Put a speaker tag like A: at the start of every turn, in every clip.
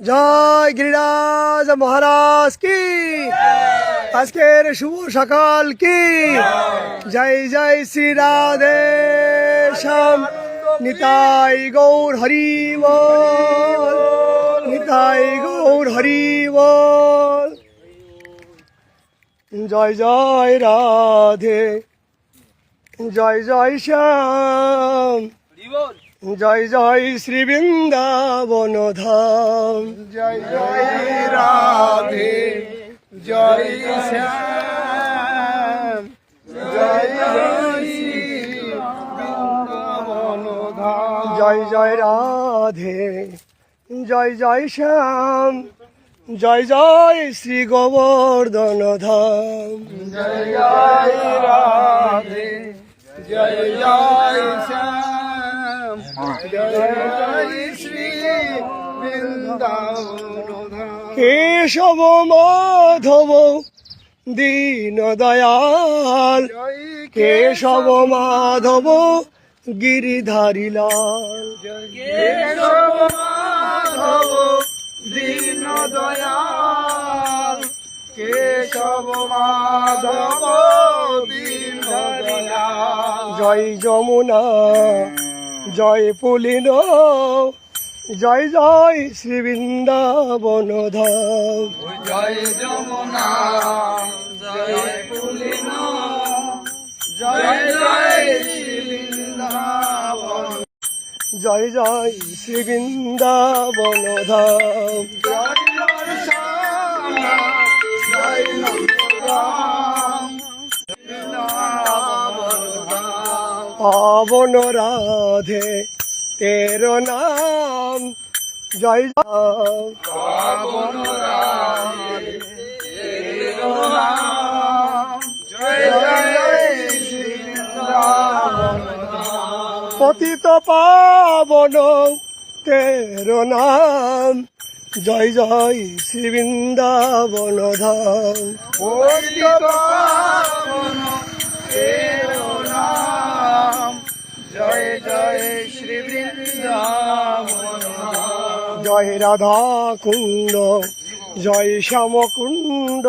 A: জয় গিরিরাজ মহারাজ কি? আজকের শুভ সকাল কি? জয় জয় শ্রী রাধে শ্যাম। নিতাই গৌর হরি নিতাই গৌর হরি জয় জয় রাধে। জয় জয় শ্যাম। জয় জয় শ্রী বৃন্দাবন ধাম।
B: জয় জয় রাধে জয় শ্যাম। জয় জয়
A: জয় রাধে জয় জয় শ্যাম। জয় জয় শ্রী গোবর্ধন ধাম।
B: জয় জয় রাধে জয় জয় শ্যাম জয় জয় শ্রী বৃন্দাবন ধাম
A: কেশব মাধব দীন দয়াল। কেশব। মাধব গিরিধারী লাল।
B: কেশব মাধব দীন দয়াল। কেশব মাধব দীন দয়াল।
A: জয় যমুনা জয় পুলিন জয় জয় শ্রী বৃন্দাবন ধাম।
B: জয় যমুনা জয় পুলিন জয় জয় বৃন্দাবন।
A: জয় জয় শ্রী বৃন্দাবন ধাম।
B: জয় জয়
A: পাবন রাধে তের নাম জয় পতিত পাবন তের নাম জয় জয় শ্রী বৃন্দাবন ধাম
B: জয় শ্রী বৃন্দাবন
A: জয় রাধা কুণ্ড জয় শ্যাম কুণ্ড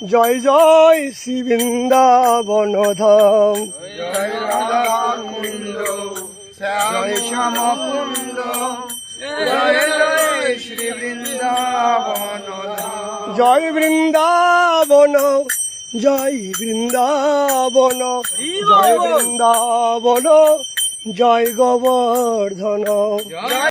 A: জয় জয় শ্রী বৃন্দাবন ধাম।
B: জয় রাধা কুণ্ড জয় শ্যাম কুণ্ড জয় জয় শ্রী বৃন্দাবন
A: জয় বৃন্দাবন জয় বৃন্দাবন জয় বৃন্দাবন জয় গোবর্ধন
B: জয়